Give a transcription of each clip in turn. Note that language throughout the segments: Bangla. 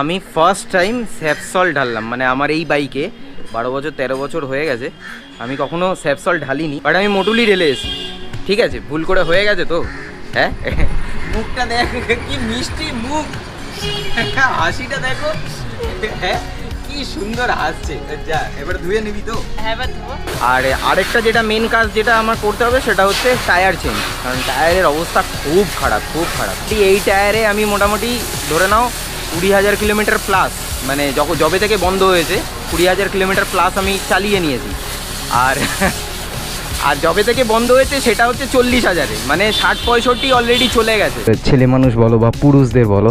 আমি ফার্স্ট টাইম স্যাপসল ঢাললাম। মানে আমার এই বাইকে বারো বছর তেরো বছর হয়ে গেছে। আমি কখনো স্যাপসল ঢালিনি বাট আমি মোটুলি ঢেলে এসেছি। ঠিক আছে? ভুল করে হয়ে গেছে তো? হ্যাঁ? মুখটা দেখ কি মিষ্টি মুখ। হাসিটা দেখো। হ্যাঁ কি সুন্দর হাসছে। যা এবার ধুয়ে নিবি তো। হ্যাঁ আর আরেকটা যেটা মেন কাজ যেটা আমার করতে হবে সেটা হচ্ছে টায়ার চেঞ্জ কারণ টায়ারের অবস্থা খুব খারাপ খুব খারাপ। এই টায়ারে আমি মোটামুটি ধরে নাও কুড়ি হাজার কিলোমিটার প্লাস মানে যখন জবে থেকে বন্ধ হয়েছে কুড়ি হাজার কিলোমিটার প্লাস আমি চালিয়ে নিয়েছি। আর আর জবে থেকে বন্ধ হয়েছে সেটা হচ্ছে চল্লিশ হাজারে মানে ষাট পঁয়ষট্টি অলরেডি চলে গেছে। ছেলে মানুষ বলো বা পুরুষদের বলো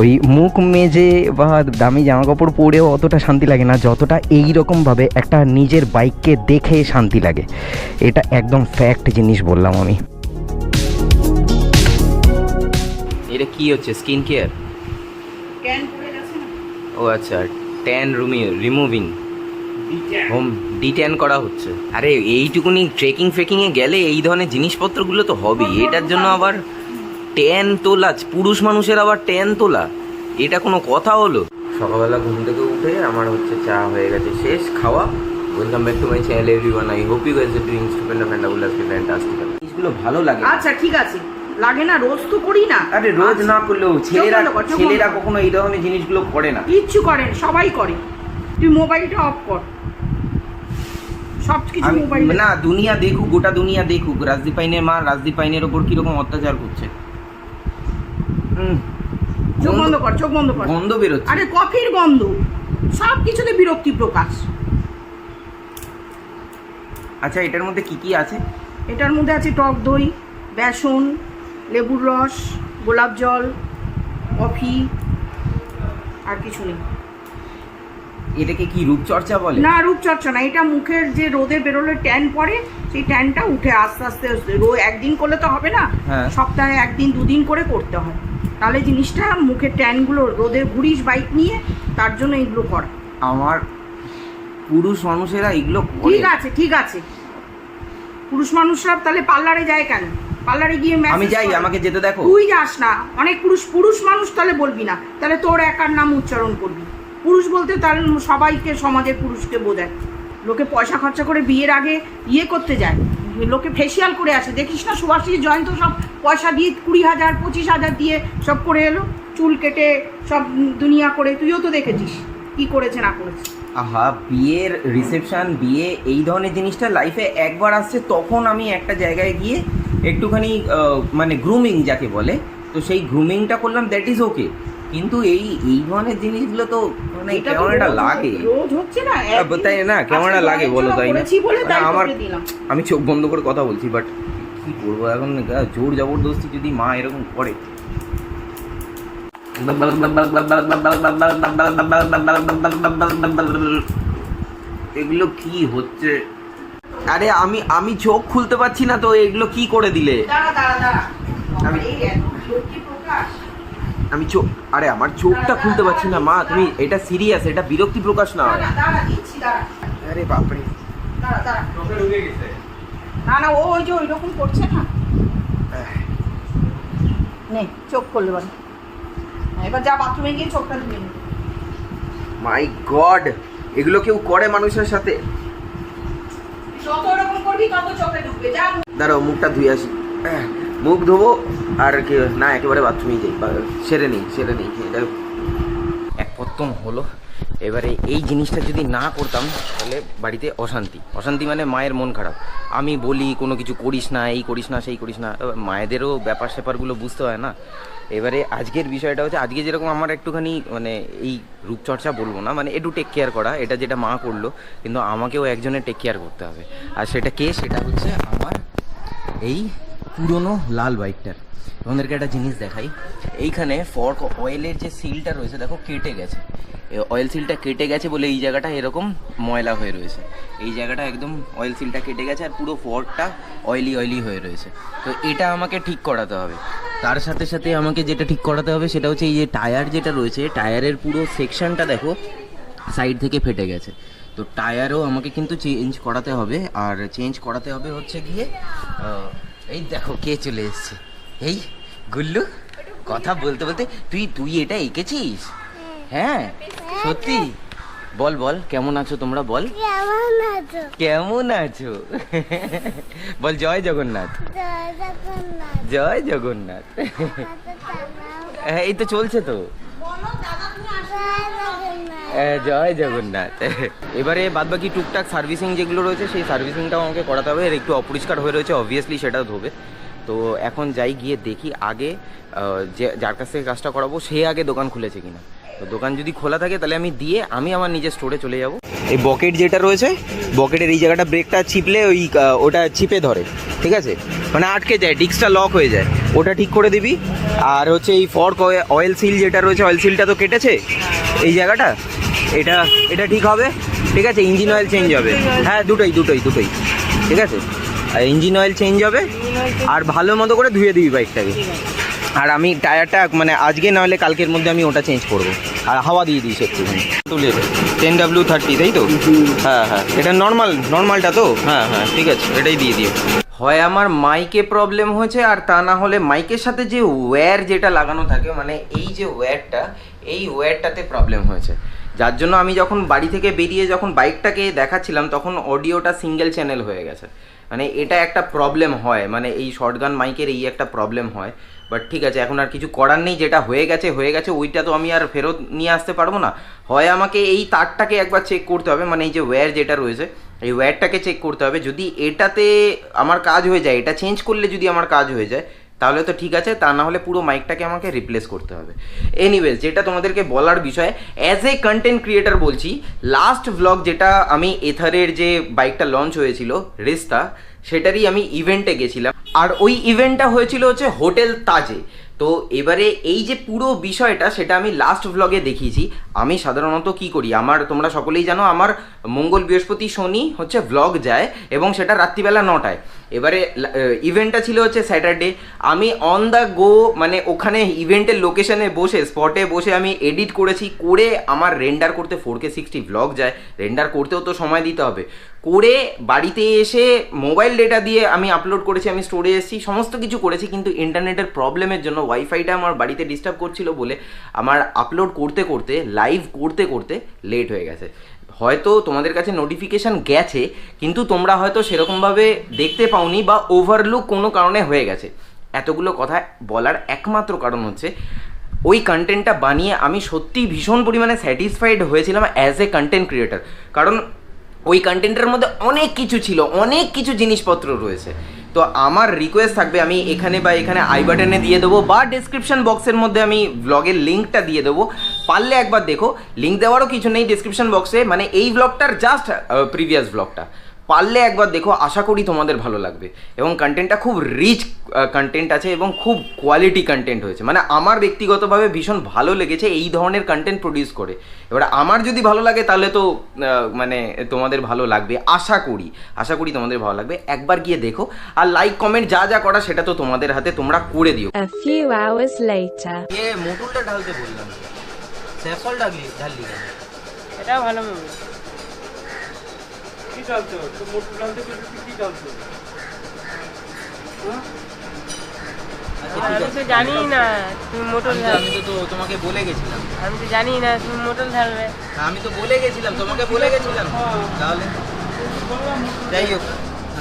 ওই মুখ মেজে বা দামি জামা কাপড় পরেও অতটা শান্তি লাগে না যতটা এই রকমভাবে একটা নিজের বাইককে দেখে শান্তি লাগে। এটা একদম ফ্যাক্ট জিনিস বললাম আমি। এটা কি হচ্ছে? স্কিন কেয়ার ও আচ্ছা ট্যান রুমি রিমুভিং হোম ডিট্যান করা হচ্ছে। আরে এইটুকুনি ট্রেকিং ফেকিংয়ে গেলে এই ধরনের জিনিসপত্রগুলো তো হবেই। এটার জন্য আবার ট্যান তোলা পুরুষ মানুষের আবার ট্যান তোলা। এটা কোনো কথা হলো? সকালবেলা ঘুম থেকে উঠে আমার হচ্ছে চা হয়ে গেছে শেষ খাওয়া। Welcome back to my channel everyone I hope you guys are doing stupendous fantabulous fantastic জিনিসগুলো ভালো লাগে। আচ্ছা ঠিক আছে। লাগে না রোজ তো করি না। আরে রোজ না করলেও ছেলেরা ছেলেরা কখনো এই ধরনের জিনিসগুলো করে না। কিচ্ছু করেন সবাই করে। তুই মোবাইলটা অফ কর। সব কিছু মোবাইল। না দুনিয়া দেখুক গোটা দুনিয়া দেখুক রাজদীপ পাইনের মা রাজদীপ পাইনের ওপর কীরকম অত্যাচার করছে। চোখ বন্ধ কর চোখ বন্ধ কর। গন্ধ বেরোচ্ছে। আরে কফির গন্ধ। সব কিছুতে বিরক্তি প্রকাশ। আচ্ছা এটার মধ্যে কি কি আছে? এটার মধ্যে আছে টক দই বেসন লেবুর রস গোলাপ জল কফি আর কিছু নেই। এটাকে কি রূপচর্চা বলে? না রূপচর্চা না এটা মুখের যে রোদে বেরোলে ট্যান পড়ে সেই ট্যানটা উঠে আস্তে আস্তে আস্তে রো একদিন করলে তো হবে না হ্যাঁ। সপ্তাহে একদিন দুদিন করে করতে হয়। তাহলে জিনিসটা মুখের ট্যানগুলো রোদে ঘুরিস বাইক নিয়ে তার জন্য এগুলো করা। আমার পুরুষ মানুষেরা এগুলো ঠিক আছে ঠিক আছে। পুরুষ মানুষরা তাহলে পার্লারে যায় কেন? পার্লারে গিয়ে আমি যাই আমাকে যেতে দেখো। তুই যাস না। অনেক পুরুষ পুরুষ মানুষ তাহলে বলবি না। তাহলে তোর একার নাম উচ্চারণ করবি। পুরুষ বলতে তাহলে সবাইকে সমাজের পুরুষকে বোঝায়। লোকে পয়সা খরচা করে বিয়ের আগে ইয়ে করতে যায়। লোকে ফেসিয়াল করে আসে। দেখিস না সুভাষী জয়ন্ত সব পয়সা দিয়ে কুড়ি হাজার পঁচিশ হাজার দিয়ে সব করে এলো। চুল কেটে সব দুনিয়া করে। তুইও তো দেখেছিস কি করেছে না করেছে। আহা বিয়ের রিসেপশন বিয়ে এই ধরনের জিনিসটা লাইফে একবার আসছে তখন আমি একটা জায়গায় গিয়ে একটুখানি মানে গ্রুমিং যাকে বলে তো সেই গ্রুমিংটা করলাম দ্যাট ইজ ওকে কিন্তু এই এই ধরনের জিনিসগুলো তো মানে কেমন একটা লাগে। তাই না কেমন একটা লাগে বলো তাই না? করেছি বলে তাই না, আমার আমি চোখ বন্ধ করে কথা বলছি বাট কি করব এখন? জোর জবরদস্তি যদি মা এরকম করে। এগুলো কি হচ্ছে? আরে আমি আমি চোখ খুলতে পারছি না তো এগুলো কি করে দিলে? দাঁড়া দাঁড়া দাঁড়া। আমি- আমি চোখ আরে আমার চোখটা খুলতে পারছি না মা তুমি এটা সিরিয়াস এটা বিরক্তি প্রকাশ না। হয় দাঁড়া দাঁড়া দিচ্ছি দাঁড়া। আরে বাপরে। দাঁড়া দাঁড়া। না না ও ওই যে ওই রকম করছে না। নে চোখ খুললে বল। এবার যা বাথরুমে গিয়ে চোখটা ধুয়ে মাই গড এগুলো কেউ করে মানুষের সাথে? যত রকম করবি, তত চোখে ঢুকবে। যা দাঁড়াও, মুখটা ধুয়ে আসি। মুখ ধোবো আর কি, না, একেবারে বাথরুমেই যাই সেরে নেই সেরে নেই, এটা এক প্রথম হলো। এবারে এই জিনিসটা যদি না করতাম, তাহলে বাড়িতে অশান্তি। অশান্তি মানে মায়ের মন খারাপ। আমি বলি, কোনো কিছু করিস না, এই করিস না, সেই করিস না। মায়েদেরও ব্যাপার স্যাপারগুলো বুঝতে হয় না। এবারে আজকের বিষয়টা হচ্ছে, আজকে যেরকম আমার একটুখানি মানে এই রূপচর্চা বলব না মানে একটু টেক কেয়ার করা, এটা যেটা মা করল, কিন্তু আমাকেও একজনের টেক কেয়ার করতে হবে। আর সেটা কে? সেটা হচ্ছে আমার এই পুরনো লাল বাইকটার। তোমাদেরকে একটা জিনিস দেখাই। এইখানে ফর্ক অয়েলের যে সিলটা রয়েছে, দেখো কেটে গেছে। অয়েল সিলটা কেটে গেছে বলে এই জায়গাটা এরকম ময়লা হয়ে রয়েছে। এই জায়গাটা একদম অয়েল সিলটা কেটে গেছে আর পুরো ফর্কটা অয়েলি অয়েলি হয়ে রয়েছে। তো এটা আমাকে ঠিক করাতে হবে। তার সাথে সাথে আমাকে যেটা ঠিক করাতে হবে সেটা হচ্ছে এই যে টায়ার যেটা রয়েছে টায়ারের পুরো সেকশনটা দেখো সাইড থেকে ফেটে গেছে। তো টায়ারও আমাকে কিন্তু চেঞ্জ করাতে হবে। আর চেঞ্জ করাতে হবে হচ্ছে গিয়ে এই দেখো কে চলে এসছে। এই গুল্লু কথা বলতে বলতে তুই তুই এটা এঁকেছিস? হ্যাঁ সত্যি? বল বল কেমন আছো তোমরা? বল। কেমন আছো? বল জয় জগন্নাথ। জয় জগন্নাথ। এই তো চলছে তো। জয় জগন্নাথ। হ্যাঁ, জয় জগন্নাথ। এবারে বাদ বাকি টুকটাক সার্ভিসিং যেগুলো রয়েছে সেই সার্ভিসিংটাও আমাকে করাতে হবে। একটু অপরিষ্কার হয়ে রয়েছে অবভিয়াসলি সেটা ধোবে। তো এখন যাই গিয়ে দেখি আগে যে, যার কাছ থেকে কাজটা করাবো, সে আগে দোকান খুলেছে কিনা। তো দোকান যদি খোলা থাকে, তাহলে আমি দিয়ে আমি আমার নিজের স্টোরে চলে যাব। এই বকেট যেটা রয়েছে, বকেটের এই জায়গাটা ব্রেকটা ছিপলে ওই ওটা ছিপে ধরে, ঠিক আছে? মানে আটকে যায়, ডিস্কটা লক হয়ে যায়। ওটা ঠিক করে দিবি। আর হচ্ছে এই ফর্ক অয়েল সিল যেটা রয়েছে অয়েল সিলটা তো কেটেছে? এই জায়গাটা, এটা এটা ঠিক হবে, ঠিক আছে? ইঞ্জিন অয়েল চেঞ্জ হবে। হ্যাঁ দুটোই দুটোই দুটোই, ঠিক আছে? আর ইঞ্জিন অয়েল চেঞ্জ হবে। আর ভালো মতো করে ধুয়ে দিবি বাইকটাকে আর আমি টায়ারটা মানে আজকে না হলে কালকের মধ্যে আমি ওটা চেঞ্জ করব। আর হাওয়া দিয়ে দিস একটুখানি তুলে টেন ডাব্লিউ থার্টি তাই তো? হ্যাঁ হ্যাঁ। এটা নর্মাল নর্মালটা তো? হ্যাঁ হ্যাঁ ঠিক আছে। এটাই দিয়ে দিও। হয় আমার মাইকে প্রবলেম হয়েছে আর তা না হলে মাইকের সাথে যে ওয়্যার যেটা লাগানো থাকে মানে এই যে ওয়্যারটা এই ওয়্যারটাতে প্রবলেম হয়েছে। যার জন্য আমি যখন বাড়ি থেকে বেরিয়ে যখন বাইকটাকে দেখাচ্ছিলাম তখন অডিওটা সিঙ্গেল চ্যানেল হয়ে গেছে। মানে এটা একটা প্রবলেম হয় মানে এই শর্টগান মাইকের এই একটা প্রবলেম হয়। বাট ঠিক আছে, এখন আর কিছু করার নেই, যেটা হয়ে গেছে হয়ে গেছে, ওইটা তো আমি আর ফেরত নিয়ে আসতে পারব না। হয় আমাকে এই তারটাকে একবার চেক করতে হবে মানে এই যে ওয়্যার যেটা রয়েছে, এই ওয়্যারটাকে চেক করতে হবে। যদি এটাতে আমার কাজ হয়ে যায়, এটা চেঞ্জ করলে যদি আমার কাজ হয়ে যায় তাহলে তো ঠিক আছে, তা না হলে পুরো মাইকটাকে আমাকে রিপ্লেস করতে হবে। এনিওয়েজ যেটা তোমাদেরকে বলার বিষয় অ্যাজ এ কন্টেন্ট ক্রিয়েটার বলছি লাস্ট ভ্লগ যেটা আমি এথারের যে বাইকটা লঞ্চ হয়েছিল রেস্তা সেটারই আমি ইভেন্টে গেছিলাম। আর ওই ইভেন্টটা হয়েছিল হচ্ছে হোটেল তাজে তো এবারে এই যে পুরো বিষয়টা, সেটা আমি লাস্ট ভ্লগে দেখিয়েছি। আমি সাধারণত কি করি, আমার, তোমরা সকলেই জানো, আমার মঙ্গল বৃহস্পতি শনি হচ্ছে ভ্লগ যায় এবং সেটা রাত্রিবেলা নটায়। এবারে ইভেন্টটা ছিল হচ্ছে স্যাটারডে আমি অন দ্য গো মানে ওখানে ইভেন্টের লোকেশনে বসে স্পটে বসে আমি এডিট করেছি, করে আমার রেন্ডার করতে ফোর কে সিক্সটি ভ্লগ যায়। রেন্ডার করতেও তো সময় দিতে হবে। করে বাড়িতে এসে মোবাইল ডেটা দিয়ে আমি আপলোড করেছি, আমি স্টোরে এসেছি, সমস্ত কিছু করেছি, কিন্তু ইন্টারনেটের প্রবলেমের জন্য ওয়াইফাইটা আমার বাড়িতে ডিস্টার্ব করছিল বলে আমার আপলোড করতে করতে লাইভ করতে করতে লেট হয়ে গেছে। হয়তো তোমাদের কাছে নোটিফিকেশান গেছে, কিন্তু তোমরা হয়তো সেরকমভাবে দেখতে পাওনি বা ওভারলুক কোনো কারণে হয়ে গেছে। এতগুলো কথা বলার একমাত্র কারণ হচ্ছে, ওই কন্টেন্টটা বানিয়ে আমি সত্যিই ভীষণ পরিমাণে স্যাটিসফাইড হয়েছিলাম অ্যাজ এ কন্টেন্ট ক্রিয়েটার কারণ ওই কন্টেন্টের মধ্যে অনেক কিছু ছিল, অনেক কিছু জিনিসপত্র রয়েছে। তো আমার রিকোয়েস্ট থাকবে, আমি এখানে বা এখানে আই বাটনে দিয়ে দেবো বা ডিসক্রিপশন বক্সের মধ্যে আমি ব্লগের লিঙ্কটা দিয়ে দেবো। পারলে একবার দেখো। লিঙ্ক দেওয়ারও কিছু নেই ডিসক্রিপশন বক্সে মানে এই ব্লগটার জাস্ট প্রিভিয়াস ব্লগটা পারলে একবার দেখো আশা করি তোমাদের ভালো লাগবে। এবং কন্টেন্টটা খুব রিচ কন্টেন্ট আছে এবং খুব কোয়ালিটি কন্টেন্ট হয়েছে। মানে আমার ব্যক্তিগতভাবে ভীষণ ভালো লেগেছে এই ধরনের কন্টেন্ট প্রডিউস করে। এবার আমার যদি ভালো লাগে তাহলে তো মানে তোমাদের ভালো লাগবে। আশা করি আশা করি তোমাদের ভালো লাগবে। একবার গিয়ে দেখো। আর লাইক কমেন্ট যা যা করা সেটা তো তোমাদের হাতে তোমরা করে দিও। মোটরটা ঢালতে বললাম। স্যাফল ঢাললি ঢাললি এটাও ভালো মুভি কি চলছো তো মোটর টানতে পেরেছি কি চলছো আমি তো জানি না তুমি মোটর আচ্ছা, আমি তো তো তোমাকে বলে গেছিলাম। আমি তো জানি না তুমি মোটর ঢালবে আমি তো বলে গেছিলাম তোমাকে বলে গেছিলাম। তাহলে যাই হোক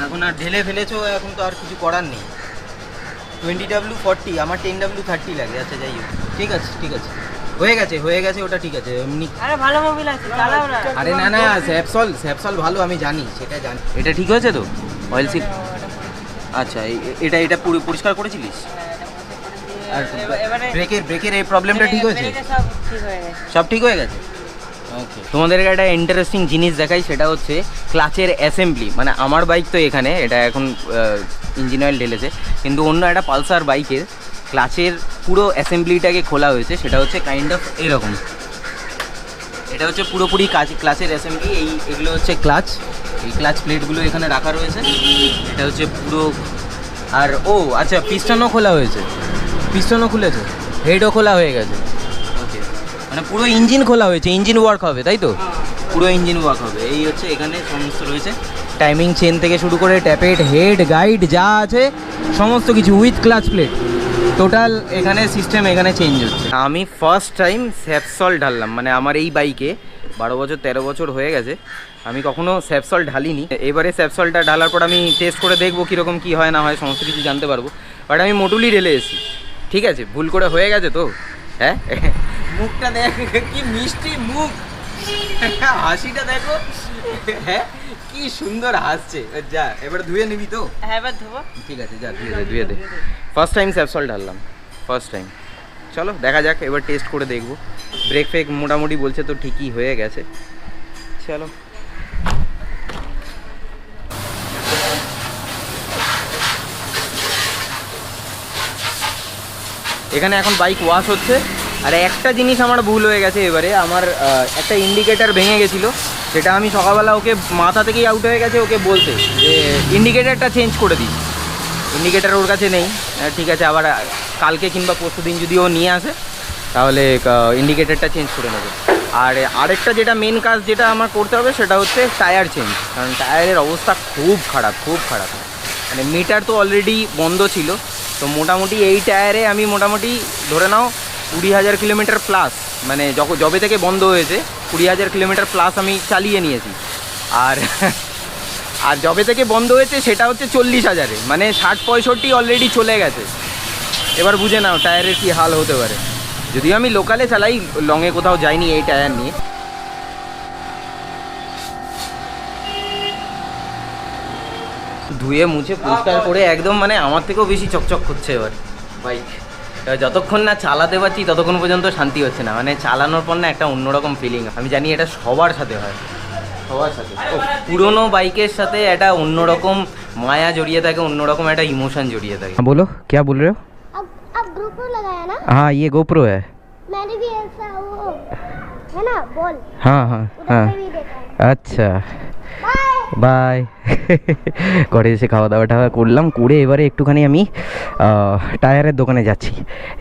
এখন আর ঢেলে ফেলেছো এখন তো আর কিছু করার নেই। টোয়েন্টি ডাব্লিউ ফর্টি আমার টেন ডাব্লিউ থার্টি লাগে। আচ্ছা যাই হোক। ঠিক আছে ঠিক আছে। হয়ে গেছে হয়ে গেছে ওটা ঠিক আছে এমনি। আরে ভালো মোবিল আছে চালাও না। আরে না না স্যাপসল স্যাপসল ভালো আমি জানি সেটা জানি। এটা ঠিক হয়েছে তো? অয়েল সিল আচ্ছা এটা এটা পুরো পরিষ্কার করেছিলিস? আর এবারে ব্রেকের ব্রেকের এই প্রবলেমটা ঠিক হয়েছে? সব ঠিক হয়ে গেছে। সব ঠিক হয়ে গেছে? ওকে তোমাদেরকে একটা ইন্টারেস্টিং জিনিস দেখাই সেটা হচ্ছে ক্লাচের অ্যাসেম্বলি মানে আমার বাইক তো এখানে এটা এখন ইঞ্জিন অয়েল ঢেলেছে। কিন্তু অন্য একটা পালসার বাইকের ক্লাচের পুরো অ্যাসেম্বলিটাকে খোলা হয়েছে সেটা হচ্ছে কাইন্ড অফ এরকম। এটা হচ্ছে পুরোপুরি কাজ ক্লাচের অ্যাসেম্বলি এই এগুলো হচ্ছে ক্লাচ। এই ক্লাচ প্লেটগুলো এখানে রাখা রয়েছে। এটা হচ্ছে পুরো আর ও আচ্ছা পিস্টনও খোলা হয়েছে। পিস্টনও খুলেছে। হেডও খোলা হয়ে গেছে। ওকে মানে পুরো ইঞ্জিন খোলা হয়েছে। ইঞ্জিন ওয়ার্ক হবে তাই তো? পুরো ইঞ্জিন ওয়ার্ক হবে। এই হচ্ছে এখানে সমস্ত রয়েছে। টাইমিং চেন থেকে শুরু করে ট্যাপেট হেড গাইড যা আছে সমস্ত কিছু উইথ ক্লাচ প্লেট টোটাল এখানে সিস্টেম এখানে চেঞ্জ হচ্ছে। আমি ফার্স্ট টাইম স্যাপসল ঢাললাম মানে আমার এই বাইকে বারো বছর তেরো বছর হয়ে গেছে। আমি কখনো স্যাপসল ঢালিনি। এবারে স্যাপসলটা ঢালার পর আমি টেস্ট করে দেখব কীরকম কী হয় না হয় সমস্ত কিছু জানতে পারব। বাট আমি মোটুলি রেলে এসেছি। ঠিক আছে ভুল করে হয়ে গেছে তো? হ্যাঁ? মুখটা দেখ কি মিষ্টি মুখ। হাসিটা দেখো। হ্যাঁ কি সুন্দর হাসছে। যা এবার ধুয়ে নিবি তো? হ্যাঁ এবার ধোবো। ঠিক আছে যা ধুয়ে দে ধুয়ে দে। ফার্স্ট টাইম স্যাপসল ঢাললাম ফার্স্ট টাইম চলো দেখা যাক এবার টেস্ট করে দেখব। ব্রেক ফেক মোটামুটি বলছে তো ঠিকই হয়ে গেছে। চলো। এখানে এখন বাইক ওয়াশ হচ্ছে। আর একটা জিনিস আমার ভুল হয়ে গেছে এবারে। আমার একটা ইন্ডিকেটার ভেঙে গেছিল। সেটা আমি সকালবেলা ওকে মাথা থেকেই আউট হয়ে গেছে ওকে বলতে যে ইন্ডিকেটারটা চেঞ্জ করে দিই ইন্ডিকেটার ওর কাছে নেই। ঠিক আছে, আবার কালকে কিংবা পরশু দিন যদি ও নিয়ে আসে, তাহলে ইন্ডিকেটারটা চেঞ্জ করে নেবে। আর আরেকটা যেটা মেন কাজ যেটা আমার করতে হবে, সেটা হচ্ছে টায়ার চেঞ্জ কারণ টায়ারের অবস্থা খুব খারাপ খুব খারাপ। মানে মিটার তো অলরেডি বন্ধ ছিল। তো মোটামুটি এই টায়ারে আমি মোটামুটি ধরে নাও কুড়ি হাজার কিলোমিটার প্লাস মানে যখন থেকে বন্ধ হয়েছে, কুড়ি হাজার কিলোমিটার প্লাস আমি চালিয়ে নিয়েছি। আর আর জবে থেকে বন্ধ হয়েছে, সেটা হচ্ছে চল্লিশ হাজারে। মানে ষাট পঁয়ষট্টি অলরেডি চলে গেছে। এবার বুঝে নাও টায়ারের কি হাল হতে পারে। যদিও আমি লোকালে চালাই লংয়ে কোথাও যাইনি এই টায়ার নিয়ে। ধুয়ে মুছে পরিষ্কার করে একদম মানে আমার থেকেও বেশি চকচক করছে এবার। বাইক যতক্ষণ না চালাতে পারছি ততক্ষণ পর্যন্ত শান্তি হচ্ছে না মানে চালানোর পর না একটা অন্যরকম ফিলিং আমি জানি এটা সবার সাথে হয় সবার সাথে ও, পুরোনো বাইকের সাথে একটা অন্যরকম মায়া জড়িয়ে থাকে অন্যরকম একটা ইমোশন জড়িয়ে থাকে বলো क्या बोल रहे हो अब अब ग्रुप में लगाया ना हाँ ये गोप्रो है मैंने भी ऐसा वो है ना बॉल हाँ हाँ उधर पे भी देखा है আচ্ছা बाय বাই ঘরে এসে খাওয়া দাওয়া টাওয়া করলাম, করে এবারে একটুখানি আমি টায়ারের দোকানে যাচ্ছি।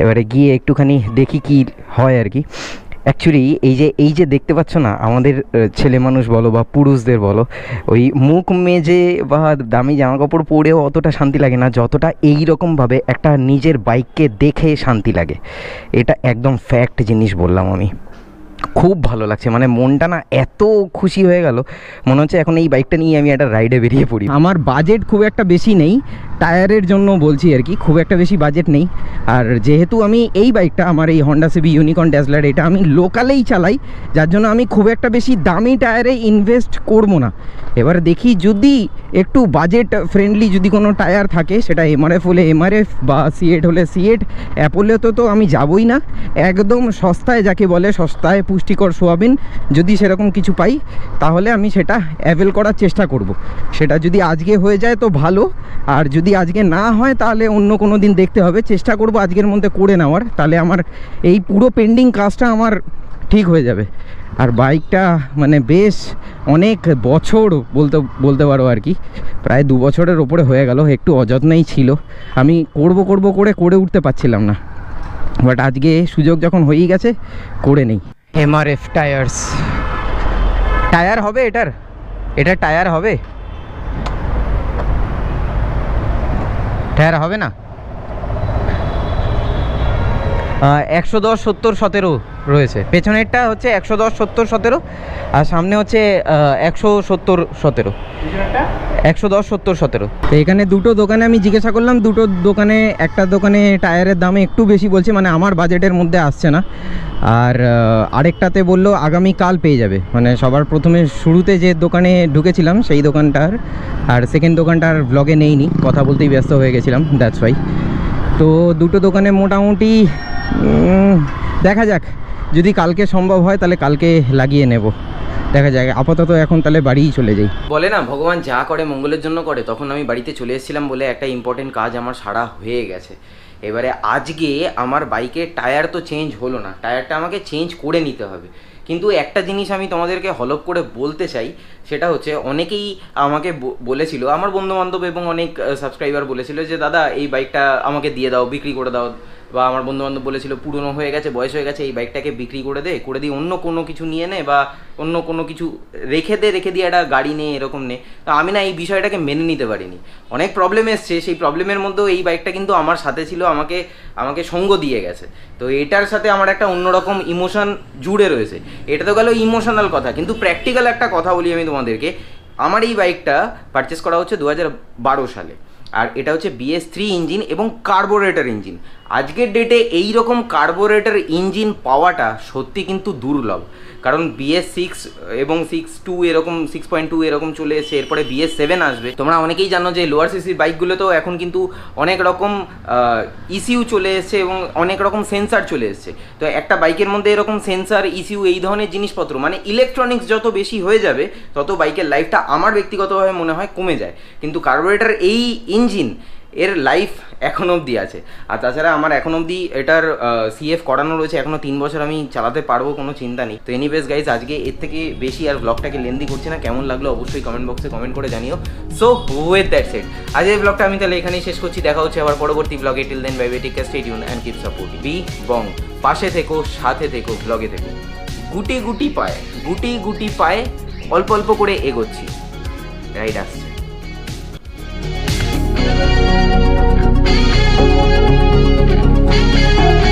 এবারে গিয়ে একটুখানি দেখি কি হয় আর কি। অ্যাকচুয়ালি এই যে এই যে দেখতে পাচ্ছ না, আমাদের ছেলে মানুষ বলো বা পুরুষদের বলো, ওই মুখ মেজে বা দামি জামা কাপড় পরেও অতটা শান্তি লাগে না, যতটা এই রকমভাবে একটা নিজের বাইককে দেখে শান্তি লাগে। এটা একদম ফ্যাক্ট জিনিস বললাম আমি। খুব ভালো লাগছে। মানে মনটা না এত খুশি হয়ে গেল। মনে হচ্ছে এখন এই বাইকটা নিয়ে আমি একটা রাইডে বেরিয়ে পড়ি। আমার বাজেট খুব একটা বেশি নেই। টায়ারের জন্য বলছি আর কি, খুব একটা বেশি বাজেট নেই। আর যেহেতু আমি এই বাইকটা আমার এই হন্ডা সিবি ইউনিকর্ন ড্যাসলার এটা আমি লোকালেই চালাই, যার জন্য আমি খুব একটা বেশি দামি টায়ারে ইনভেস্ট করব না। এবার দেখি যদি একটু বাজেট ফ্রেন্ডলি যদি কোনো টায়ার থাকে, সেটা এমআরএফ হলে এমআরএফ বা সিএট হলে সিএট অ্যাপোলে তো তো আমি যাবই না। একদম সস্তায় যাকে বলে, সস্তায় পুষ্টিকর সোয়াবিন, যদি সেরকম কিছু পাই, তাহলে আমি সেটা অ্যাভেল করার চেষ্টা করব। সেটা যদি আজকে হয়ে যায় তো ভালো, আর যদি আজকে না হয় তাহলে অন্য কোনো দিন দেখতে হবে। চেষ্টা করব আজকের মধ্যে করে নেওয়ার। তাহলে আমার এই পুরো পেন্ডিং কাজটা আমার ঠিক হয়ে যাবে। আর বাইকটা মানে বেশ অনেক বছর বলতে বলতে পারো আর কি। প্রায় দু বছরের ওপরে হয়ে গেল একটু অযত্নেই ছিল। আমি করব করব করে করে উঠতে পারছিলাম না। বাট আজকে সুযোগ যখন হয়েই গেছে করে নেই। এমআরএফ টায়ার্স টায়ার হবে এটার? এটা টায়ার হবে? টায়ার হবে না? একশো দশ সত্তর সতেরো। রয়েছে। পেছনেরটা হচ্ছে একশো দশ সত্তর সতেরো আর সামনে হচ্ছে একশো সত্তর সতেরো। একশো দশ সত্তর সতেরো। তো এখানে দুটো দোকানে আমি জিজ্ঞাসা করলাম দুটো দোকানে একটা দোকানে টায়ারের দাম একটু বেশি বলছে মানে আমার বাজেটের মধ্যে আসছে না। আর আরেকটাতে বলল আগামীকাল পেয়ে যাবে। মানে সবার প্রথমে শুরুতে যে দোকানে ঢুকেছিলাম সেই দোকানটার আর সেকেন্ড দোকানটার ব্লগে নেইনি কথা বলতেই ব্যস্ত হয়ে গেছিলাম দ্যাটস ওয়াই তো দুটো দোকানে মোটামুটি দেখা যাক। যদি কালকে সম্ভব হয়, তাহলে কালকে লাগিয়ে নেব। দেখা যায় আপাতত এখন তাহলে বাড়িই চলে যাই। বলে না, ভগবান যা করে মঙ্গলের জন্য করে, তখন আমি বাড়িতে চলে এসেছিলাম বলে একটা ইম্পর্টেন্ট কাজ আমার সারা হয়ে গেছে। এবারে আজকে আমার বাইকের টায়ার তো চেঞ্জ হলো না টায়ারটা আমাকে চেঞ্জ করে নিতে হবে। কিন্তু একটা জিনিস আমি তোমাদেরকে হলপ করে বলতে চাই, সেটা হচ্ছে অনেকেই আমাকে বলেছিল, আমার বন্ধু বান্ধব এবং অনেক সাবস্ক্রাইবার বলেছিল যে, দাদা, এই বাইকটা আমাকে দিয়ে দাও, বিক্রি করে দাও বা আমার বন্ধু বান্ধব বলেছিল, পুরনো হয়ে গেছে, বয়স হয়ে গেছে, এই বাইকটাকে বিক্রি করে দে, করে দিয়ে অন্য কোনো কিছু নিয়ে নে বা অন্য কোনো কিছু রেখে দে, রেখে দিয়ে একটা গাড়ি নে, এরকম নে। তো আমি না এই বিষয়টাকে মেনে নিতে পারিনি। অনেক প্রবলেম এসছে, সেই প্রবলেমের মধ্যেও এই বাইকটা কিন্তু আমার সাথে ছিল, আমাকে আমাকে সঙ্গ দিয়ে গেছে। তো এটার সাথে আমার একটা অন্যরকম ইমোশন জুড়ে রয়েছে। এটা তো গেল ইমোশনাল কথা, কিন্তু প্র্যাকটিক্যাল একটা কথা বলি আমি তোমাদেরকে। আমার এই বাইকটা পারচেস করা হচ্ছে দু সালে। আর এটা হচ্ছে বিএস থ্রি ইঞ্জিন এবং কার্বোরেটর ইঞ্জিন আজকের ডেটে এই রকম কার্বোরেটর ইঞ্জিন পাওয়াটা সত্যি কিন্তু দুর্লভ। কারণ বিএস সিক্স এবং সিক্স টু এরকম সিক্স পয়েন্ট টু এরকম চলে এসেছে, এরপরে বিএস সেভেন আসবে। তোমরা অনেকেই জানো যে লোয়ার সিসির বাইকগুলোতেও এখন কিন্তু অনেক রকম ইসিউ চলে এসেছে এবং অনেক রকম সেন্সার চলে এসেছে। তো একটা বাইকের মধ্যে এরকম সেন্সার ইসিউ এই ধরনের জিনিসপত্র মানে ইলেকট্রনিক্স যত বেশি হয়ে যাবে, তত বাইকের লাইফটা আমার ব্যক্তিগতভাবে মনে হয় কমে যায়। কিন্তু কার্বোরেটার এই ইঞ্জিন এর লাইফ এখন অবধি আছে। আর তাছাড়া আমার এখন অবধি এটার সিএফ করানো রয়েছে, এখনও তিন বছর আমি চালাতে পারব, কোনো চিন্তা নেই। তো এনিওয়েজ গাইজ আজকে এর থেকে বেশি আর ব্লগটাকে লেন্দি করছি না। কেমন লাগল অবশ্যই কমেন্ট বক্সে কমেন্ট করে জানিও। সো উইথ দ্যাট সেট আজ এই ব্লগটা আমি তাহলে এখানেই শেষ করছি। দেখা হচ্ছে আবার পরবর্তী ব্লগে till then bye বেটিক stay tune and keep support B Bong পাশে থেকো, সাথে থেকো ব্লগে থেকো। গুটি গুটি পায়ে, গুটি গুটি পায়ে অল্প অল্প করে এগোচ্ছি। রাইট আসছে। Thank you.